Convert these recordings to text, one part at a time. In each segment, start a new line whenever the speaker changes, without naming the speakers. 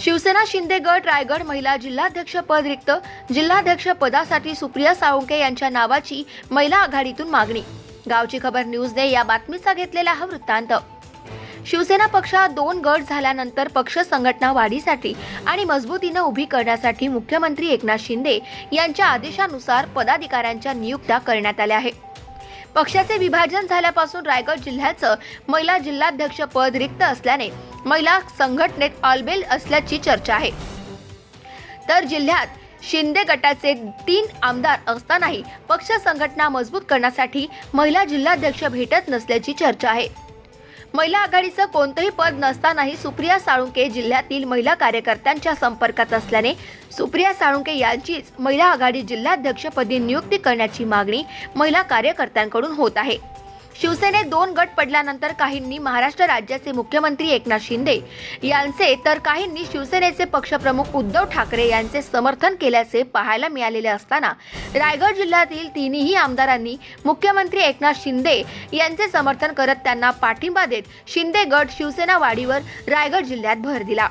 शिवसेना शिंदे गट रायगड महिला जिल्हाध्यक्ष पद रिक्त जिल्हाध्यक्ष पदासाठी सुप्रिया साळुंके यांच्या नावाची महिला आघाडीतून मागणी. गावची खबर न्यूजने या बातमीचा घेतलेला हा वृत्तांत. शिवसेना पक्षात दोन गट झाल्यानंतर पक्ष संघटना वाढीसाठी आणि मजबूतीनं उभी करण्यासाठी मुख्यमंत्री एकनाथ शिंदे यांच्या आदेशानुसार पदाधिकाऱ्यांच्या नियुक्त्या करण्यात आल्या आहेत. पक्षाचे विभाजन झाल्यापासून रायगड जिल्ह्याचं महिला जिल्हाध्यक्ष पद रिक्त असल्याने महिला संघटनेत ऑलबेल असल्याची चर्चा आहे. तर जिल्ह्यात शिंदे गटाचे तीन आमदार असतानाही पक्ष संघटना मजबूत करण्यासाठी महिला जिल्हाध्यक्ष भेटत नसल्याची चर्चा आहे. महिला आघाडीचं कोणतंही पद नसतानाही सुप्रिया साळुंके जिल्ह्यातील महिला कार्यकर्त्यांच्या संपर्कात असल्याने सुप्रिया साळुंके यांचीच महिला आघाडी जिल्हाध्यक्षपदी नियुक्ती करण्याची मागणी महिला कार्यकर्त्यांकडून होत आहे. शिवसेनेत दोन गट पडल्यानंतर काहींनी महाराष्ट्र राज्याचे मुख्यमंत्री एकनाथ शिंदे यांचे तर काहींनी शिवसेनेचे पक्षप्रमुख उद्धव ठाकरे यांचे समर्थन केल्याचे पाहायला मिळालेले असताना रायगड जिल्ह्यातील तिन्ही आमदारांनी मुख्यमंत्री एकनाथ शिंदे यांचे समर्थन करत त्यांना पाठिंबा देत शिंदे गट शिवसेना वाढीवर रायगड जिल्ह्यात भर दिला.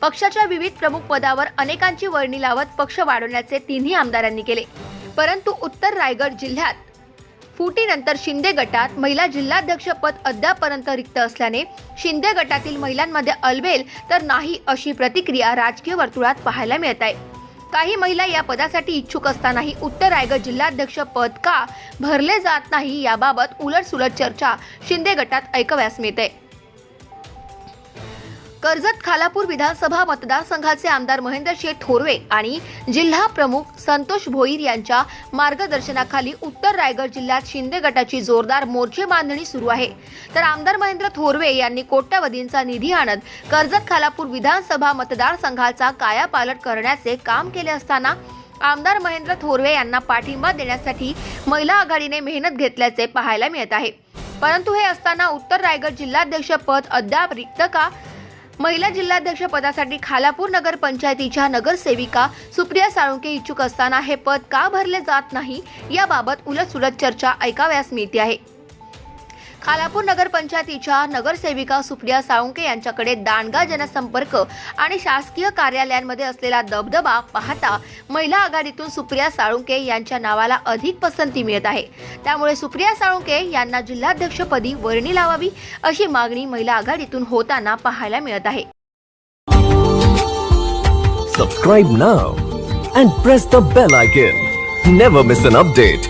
पक्षाच्या विविध प्रमुख पदावर अनेकांची वर्णी लावत पक्ष वाढवण्याचे तिन्ही आमदारांनी केले. परंतु उत्तर रायगड जिल्ह्यात फुटीनंतर शिंदे गटात महिला जिल्हाध्यक्षपद अद्यापर्यंत रिक्त असल्याने शिंदे गटातील महिलांमध्ये अलबेल तर नाही अशी प्रतिक्रिया राजकीय वर्तुळात पाहायला मिळत आहे काही महिला या पदासाठी इच्छुक असतानाही उत्तर रायगड जिल्हाध्यक्ष पद का भरले जात नाही याबाबत उलटसुलट चर्चा शिंदे गटात ऐकव्यास मिळते. कर्जत खालापूर विधानसभा मतदारसंघाचे आमदार महेंद्रशे थोरवे आणि जिल्हा प्रमुख संतोष भोईर यांच्या मार्गदर्शनाखाली उत्तर रायगड जिल्ह्यात शिंदे गटाची जोरदार मोर्चे बांधणी सुरू आहे. तर आमदार महेंद्र थोरवे यांनी कोट्यवधींचा निधी आणत कर्जत खालापूर विधानसभा मतदारसंघाचा कायापालट करण्याचे काम केले असताना आमदार महेंद्र थोरवे यांना पाठिंबा देण्यासाठी महिला आघाडीने मेहनत घेतल्याचे पाहायला मिळत आहे. परंतु हे असताना उत्तर रायगड जिल्हाध्यक्ष पद अद्याप रिक्त का? महिला जिल्हाध्यक्ष पदासाठी खालापूर नगर पंचायतीच्या नगरसेविका सुप्रिया साळुंके इच्छुक असताना हे पद का भरले जात नाही याबाबत उलटसुलट चर्चा ऐकाव्यास मिळते आहे. खालापूर नगरपंचायतीच्या नगरसेविका सुप्रिया साळुंके यांच्याकडे दांडगा जनसंपर्क आणि शासकीय कार्यालयांमध्ये असलेला दबदबा पाहता महिला आघाडीतून सुप्रिया साळुंके यांच्या नावाला अधिक पसंती मिळत आहे त्यामुळे सुप्रिया साळुंके यांना जिल्हाध्यक्षपदी वर्णी लावावी अशी मागणी महिला आघाडीतून होताना पाहायला मिळत आहे
Subscribe now and press the bell icon. Never miss an update.